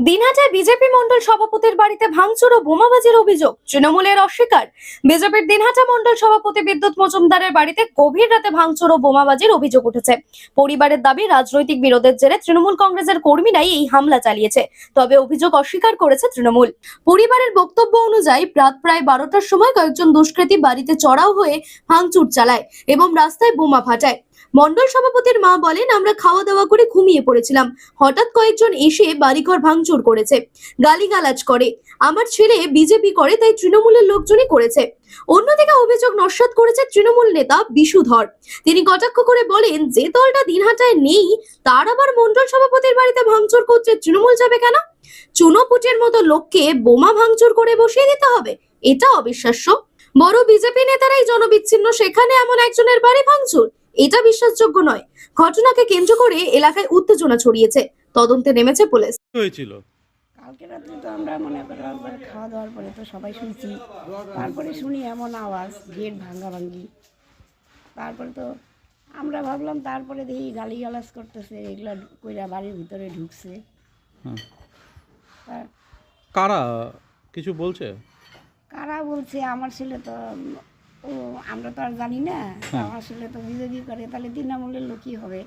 দিনহাটায় BJP Mondal সভাপতির বাড়িতে ভাঙচুর ও বোমাবাজির অভিযোগ তৃণমূলের অস্বীকার। বিজেপির দিনহাটা মন্ডল সভাপতি বিদ্যুৎ মজুমদারের বাড়িতে গভীর রাতে ভাঙচুর ও বোমাবাজির অভিযোগ উঠেছে। পরিবারের দাবি, রাজনৈতিক বিরোধের জেরে তৃণমূল কংগ্রেসের কর্মীরাই এই হামলা চালিয়েছে। তবে অভিযোগ অস্বীকার করেছে তৃণমূল। পরিবারের বক্তব্য অনুযায়ী রাত প্রায় বারোটার সময় কয়েকজন দুষ্কৃতী বাড়িতে চড়াও হয়ে ভাঙচুর চালায় এবং রাস্তায় বোমা ফাটায়। মন্ডল সভাপতির মা বলেন, আমরা খাওয়া দাওয়া করে ঘুমিয়ে পড়েছিলাম। হঠাৎ কয়েকজন এসে বাড়িঘর ভাঙচুর করেছে, গালিগালাজ করে। আমার ছেলে বিজেপি করে, তাই তৃণমূলের লোকজনই করেছে। অন্যদিকে অভিযোগ নস্বাত করেছে তৃণমূল নেতা বিশুধর তিনি কটাক্ষ করে বলেন, যে দলটা দিনহাটায় নেই, তার আবার মন্ডল সভাপতির বাড়িতে ভাঙচুর করছে তৃণমূল যাবে কেন? চুনোপুটের মতো লোককে বোমা ভাঙচুর করে বসিয়ে দিতে হবে, এটা অবিশ্বাস্য। বড় বিজেপি নেতারাই জনবিচ্ছিন্ন, সেখানে এমন একজনের বাড়ি ভাঙচুর। এটা বিশ্বাসযোগ্য নয়। ঘটনাকে কেন্দ্র করে এলাকায় উত্তেজনা ছড়িয়েছে। তদন্তে নেমেছে পুলিশ। হয়েছিল। কালকে রাত্রে তো আমরা মনে করি একবার খাওয়া দাওয়ার পরে তো সবাই শুনছি। তারপরে শুনি এমন আওয়াজ গেট ভাঙ্গা ভাঙ্গি। তারপরে তো আমরা ভাবলাম তারপরে দেখি গালি গালাজ করতেছে এগুলা কইরা বাড়ির ভিতরে ঢুকছে। হ্যাঁ। কারা? কিছু বলছে? কারা বলছে? আমার ছেলে তো ও আমরা তো আর জানি না। আসলে আমার ছেলে তো বিজেপি করে তাহলে তৃণমূলের লোকই হবে?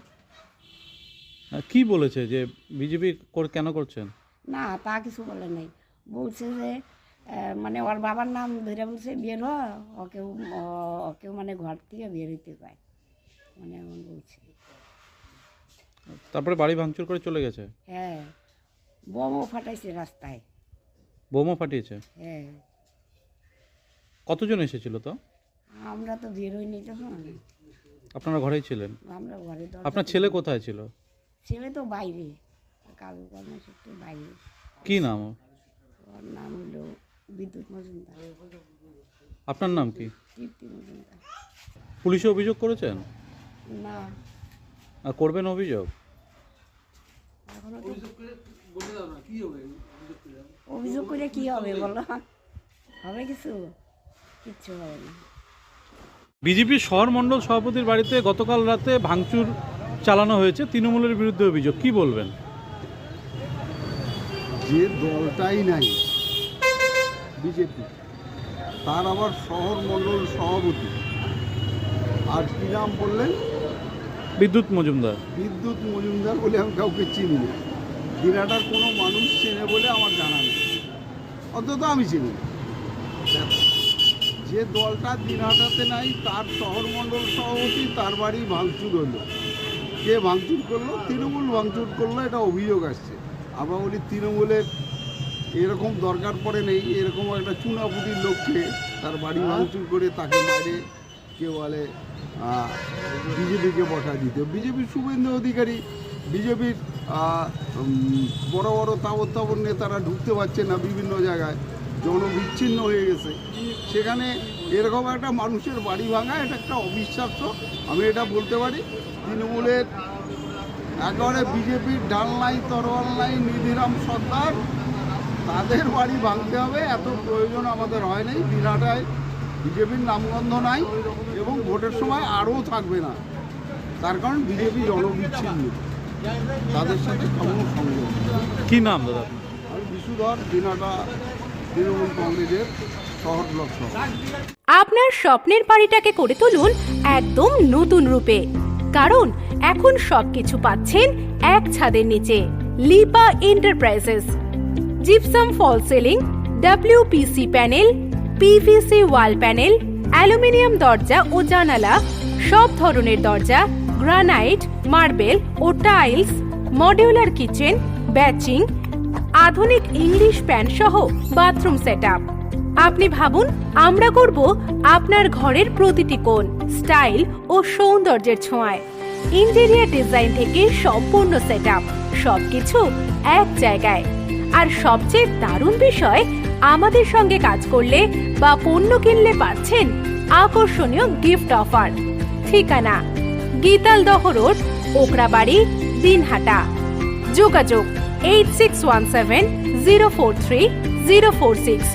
কি বলেছে যে বিজেপি কেন করছেন? না তা কিছু বলে নাই। বলছে যে মানে ওর বাবার নাম ধরে বলছে বের হ ওকেও ও- ওকেও মানে ঘর থেকে বের হইতে পায় মানে এমন বলছে। তারপরে বাড়ি ভাঙচুর করে চলে গেছে? হ্যাঁ। বোমও ফাটাইছে রাস্তায়। বোমা ফাটিয়েছে? হ্যাঁ। কতজন এসেছিল তো? আমরা তো বের হইনি তখন আপনারা ঘরেই ছিলেন? আমরা ঘরে তো আপনার ছেলে কোথায় ছিল? ছেলে তো বাইরে কাল কর্মসূত্রে বাইরে। কি নাম ওর? ওর নাম হলো বিদ্যুৎ মজুমদার। আপনার নাম কি? তৃপ্তি মজুমদার। পুলিশে অভিযোগ করেছেন? না। আর করবেন অভিযোগ? এখনও তো অভিযোগ করে কি হবে বলো? হবে কিছু? কিচ্ছু হবে না। বিজেপির শহর মণ্ডল সভাপতির বাড়িতে গতকাল রাতে ভাঙচুর চালানো হয়েছে তৃণমূলের বিরুদ্ধে অভিযোগ। কি বলবেন? যে দলটাই নাই বিজেপি তার আবার শহর মণ্ডল সভাপতি। আর কী নাম বললেন? বিদ্যুৎ মজুমদার। বিদ্যুৎ মজুমদার বলে আমি কাউকে চিনি না। দিনাটার কোনো মানুষ চেনে বলে আমার জানা নেই। অন্তত আমি চিনি না। যে দলটা দিন দিনহাটাতে নাই তার শহর মণ্ডল সভাপতি তার বাড়ি ভাঙচুর হলো। কে ভাঙচুর করল? তৃণমূল ভাঙচুর করল এটা অভিযোগ আসছে। আমরা বলি তৃণমূলের এরকম দরকার পড়ে নেই এরকম একটা চুনাপুটির লোককে তার বাড়ি ভাঙচুর করে তাকে মারে কে বলে বিজেপিকে বসা দিতে। বিজেপির শুভেন্দু অধিকারী বিজেপির বড় বড় তাবর তাবর নেতারা ঢুকতে পারছে না বিভিন্ন জায়গায়। জনবিচ্ছিন্ন হয়ে গেছে। সেখানে এরকম একটা মানুষের বাড়ি ভাঙা এটা একটা অবিশ্বাস্য। আমি এটা বলতে পারি তৃণমূলের একেবারে বিজেপির ডাল নাই তরোয়াল নাই নিধিরাম সর্দার তাদের বাড়ি ভাঙতে হবে এত প্রয়োজন আমাদের হয় নাই বিরাটায় বিজেপির নামগন্ধ নাই এবং ভোটের সময় আরও থাকবে না। তার কারণ বিজেপি জনবিচ্ছিন্ন। তাদের সাথে কোনো সংযোগ। কি নাম দাদা? আমি বিশুধর দিনাটা তৃণমূল কংগ্রেসের শহর আপনার স্বপ্নের বাড়িটাকে করে তুলুন একদম নতুন রূপে। কারণ এখন সবকিছু পাচ্ছেন এক ছাদের নিচে Lipa enterprises gypsum fall ceiling WPC panel PVC wall panel aluminium দরজা ও জানালা, সব ধরনের দরজা গ্রানাইট মার্বেল ও টাইলস মডিউলার কিচেন ব্যাচিং আধুনিক ইংলিশ প্যান্ট সহ বাথরুম সেটআপ। আপনি ভাবুন, আমরা করব আপনার ঘরের প্রতিটি কোণ, স্টাইল ও সৌন্দর্যের ছোঁয়ায়। ইন্টেরিয়ার ডিজাইন থেকে সম্পূর্ণ সেটআপ, সবকিছু এক জায়গায়। আর সবচেয়ে দারুণ বিষয়, আমাদের সঙ্গে কাজ করলে বা পণ্য কিনলে পাচ্ছেন আকর্ষণীয় গিফট অফার। ঠিকানা, গীতালদহ রোড, ওকরাবাড়ি, দিনহাটা। যোগাযোগ eight six one seven zero four three zero four six